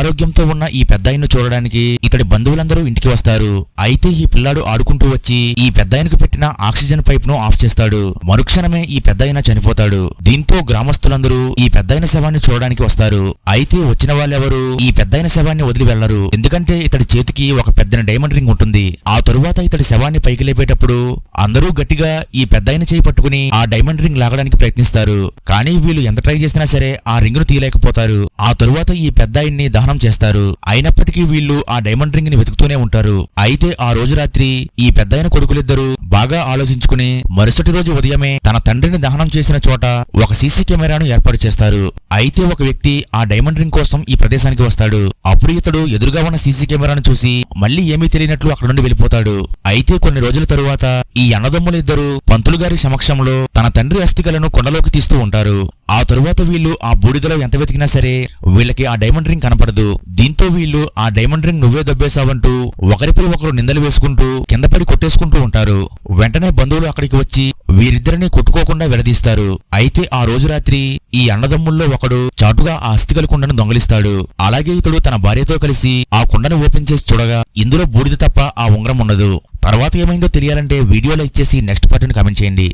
అనారోగ్యంతో ఉన్న ఈ పెద్దాయన్ను చూడడానికి ఇతడి బంధువులందరూ ఇంటికి వస్తారు. అయితే ఈ పిల్లాడు ఆడుకుంటూ వచ్చి ఈ పెద్దాయనకు పెట్టిన ఆక్సిజన్ పైప్ను ఆఫ్ చేస్తాడు. మరుక్షణమే ఈ పెద్దాయన చనిపోతాడు. దీంతో గ్రామస్తులందరూ ఈ పెద్దాయన శవాన్ని చూడడానికి వస్తారు. అయితే వచ్చిన వాళ్ళెవరూ? ఈ పెద్దాయన శవాన్ని వదిలి వెళ్ళరు ఎందుకంటే ఇతడి చేతికి ఒక పెద్ద డైమండ్ రింగ్ ఉంటుంది. ఆ తరువాత ఇతడి శవాన్ని పైకి లేపేటప్పుడు అందరూ గట్టిగా ఈ పెద్దాయన చేయి పట్టుకుని ఆ డైమండ్ రింగ్ లాగడానికి ప్రయత్నిస్తారు. కానీ వీళ్ళు ఎంత ట్రై చేసినా సరే ఆ రింగ్ను తీయలేకపోతారు. ఆ తరువాత ఈ పెద్దాయన్ని దహనం చేస్తారు. అయినప్పటికీ వీళ్ళు ఆ డైమండ్ రింగ్ని వెతుకుతూనే ఉంటారు. అయితే ఆ రోజు రాత్రి ఈ పెద్దాయన కొడుకులిద్దరూ బాగా ఆలోచించుకుని మరుసటి రోజు ఉదయమే తన తండ్రిని దహనం చేసిన చోట ఒక సీసీ కెమెరాను ఏర్పాటు చేస్తారు. అయితే ఒక వ్యక్తి ఆ డైమండ్ రింగ్ కోసం ఈ ప్రదేశానికి వస్తాడు. అప్పుడు ఇతడు ఎదురుగా ఉన్న సీసీ కెమెరాను చూసి మళ్ళీ ఏమీ తెలియనట్లు అక్కడ నుండి వెళ్ళిపోతాడు. అయితే కొన్ని రోజుల తరువాత ఈ అన్నదమ్ములిద్దరూ పంతులు గారి సమక్షంలో తన తండ్రి అస్థికలను కొండలోకి తీస్తూ ఉంటారు. ఆ తరువాత వీళ్ళు ఆ బూడిదలో ఎంత వెతికినా సరే వీళ్ళకి ఆ డైమండ్ రింగ్ కనపడదు. దీంతో వీళ్ళు ఆ డైమండ్ రింగ్ నువ్వే దబ్బేశావంటూ ఒకరిపై ఒకరు నిందలు వేసుకుంటూ కిందపడి కొట్టేసుకుంటూ ఉంటారు. వెంటనే బంధువులు అక్కడికి వచ్చి వీరిద్దరిని కొట్టుకోకుండా విడదీస్తారు. అయితే ఆ రోజు రాత్రి ఈ అన్నదమ్ముల్లో ఒకడు చాటుగా ఆ అస్థికల కుండను దొంగలిస్తాడు. అలాగే ఇతడు తన భార్యతో కలిసి ఆ కుండను ఓపెన్ చేసి చూడగా ఇందులో బూడిద తప్ప ఆ ఉంగరం ఉండదు. తర్వాత ఏమైందో తెలియాలంటే వీడియోలో ఇచ్చేసి నెక్స్ట్ పార్టీని కమెంట్ చేయండి.